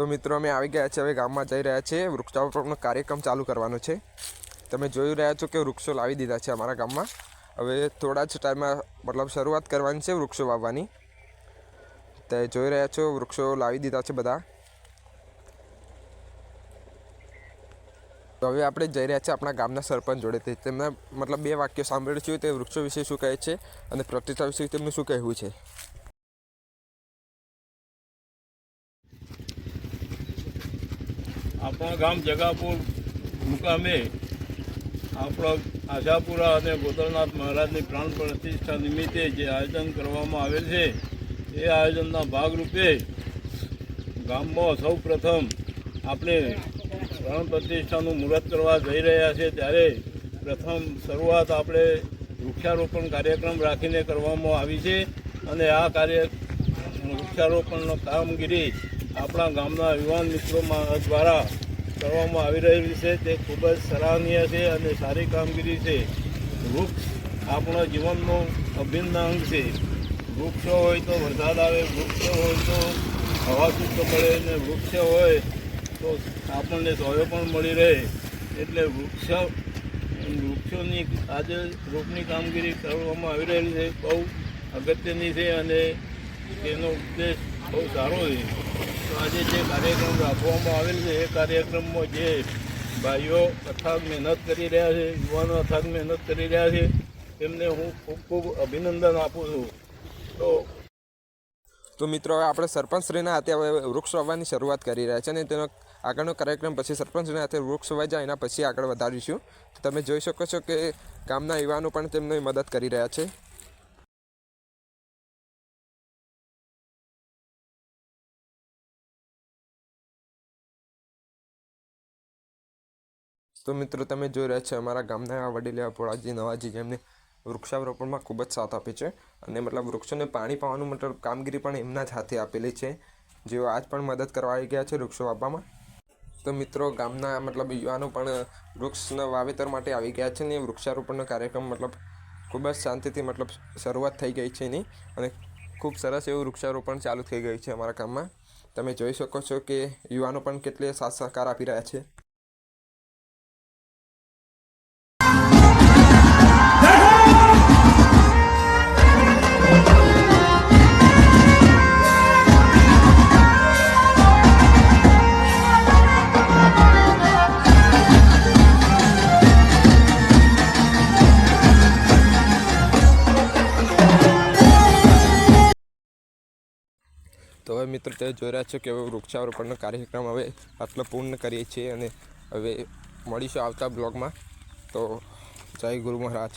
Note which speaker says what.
Speaker 1: તો મિત્રો, અમે આવી ગયા છે હવે ગામમાં જઈ રહ્યા છીએ. વૃક્ષારોપણનો કાર્યક્રમ ચાલુ કરવાનો છે. તમે જોઈ રહ્યા છો કે વૃક્ષો લાવી દીધા છે અમારા ગામમાં. હવે થોડા જ ટાઈમમાં મતલબ શરૂઆત કરવાની છે વૃક્ષો વાવવાની. તે જોઈ રહ્યા છો, વૃક્ષો લાવી દીધા છે બધા. તો હવે આપણે જઈ રહ્યા છીએ આપણા ગામના સરપંચ જોડેથી તેમના મતલબ બે વાક્યો સાંભળ્યું છે. તે વૃક્ષો વિશે શું કહે છે અને પ્રતિષ્ઠા વિશે તેમનું શું કહેવું છે?
Speaker 2: આપણા ગામ જગાપુર મુકામે આપણા આશાપુરા અને ગોતરનાથ મહારાજની પ્રાણ પ્રતિષ્ઠા નિમિત્તે જે આયોજન કરવામાં આવેલ છે, એ આયોજનના ભાગરૂપે ગામમાં સૌ પ્રથમ આપણે પ્રાણ પ્રતિષ્ઠાનું મુહૂર્ત કરવા જઈ રહ્યા છે. ત્યારે પ્રથમ શરૂઆત આપણે વૃક્ષારોપણ કાર્યક્રમ રાખીને કરવામાં આવી છે અને આ કાર્ય વૃક્ષારોપણનો કામગીરી આપણા ગામના યુવાન મિત્રોમાં દ્વારા કરવામાં આવી રહેલી છે. તે ખૂબ જ સરાહનીય છે અને સારી કામગીરી છે. વૃક્ષ આપણા જીવનનો અભિન્ન અંગ છે. વૃક્ષો હોય તો વરસાદ આવે, વૃક્ષો હોય તો હવા શુદ્ધ મળે અને વૃક્ષ હોય તો આપણને સોયો પણ મળી રહે. એટલે વૃક્ષ, વૃક્ષોની આજે વૃક્ષની કામગીરી કરવામાં આવી રહેલી છે. બહુ અગત્યની છે અને તેનો ઉદ્દેશ બહુ સારો છે. આજે જે કાર્યક્રમ રાખવામાં આવેલ છે, એ કાર્યક્રમમાં જે ભાઈઓ અથાગ મહેનત કરી રહ્યા છે, યુવાનો અથાગ મહેનત કરી રહ્યા છે, તેમને હું ખૂબ ખૂબ અભિનંદન આપું છું. તો
Speaker 1: તો મિત્રો, આપણે સરપંચશ્રીના હાથે હવે વૃક્ષ વાવવાની શરૂઆત કરી રહ્યા છે અને તેનો આગળનો કાર્યક્રમ પછી સરપંચશ્રીના હાથે વૃક્ષ વાઈ જાય એના પછી આગળ વધારીશું. તમે જોઈ શકો છો કે ગામના યુવાનો પણ તેમની મદદ કરી રહ્યા છે. તો મિત્રો, તમે જોઈ રહ્યા છો, અમારા ગામના વડીલ પોળાજી નવાજી જેમને વૃક્ષારોપણમાં ખૂબ જ સાથ આપે છે અને મતલબ વૃક્ષોને પાણી પાવાનું મતલબ કામગીરી પણ એમના જ હાથે આપેલી છે. જેઓ આજ પણ મદદ કરવા આવી ગયા છે વૃક્ષો વાવવામાં. તો મિત્રો, ગામના મતલબ યુવાનો પણ વૃક્ષના વાવેતર માટે આવી ગયા છે ને વૃક્ષારોપણનો કાર્યક્રમ મતલબ ખૂબ જ શાંતિથી મતલબ શરૂઆત થઈ ગઈ છે એની અને ખૂબ સરસ એવું વૃક્ષારોપણ ચાલુ થઈ ગયું છે અમારા ગામમાં. તમે જોઈ શકો છો કે યુવાનો પણ કેટલે સાથ સહકાર આપી રહ્યા છે. તો હવે મિત્રો તે જોઈ રહ્યા છો કે હવે વૃક્ષારોપણનો કાર્યક્રમ હવે આટલો પૂર્ણ કરીએ છીએ અને હવે મળીશું આવતા બ્લોગમાં. તો જય ગુરુ મહારાજ.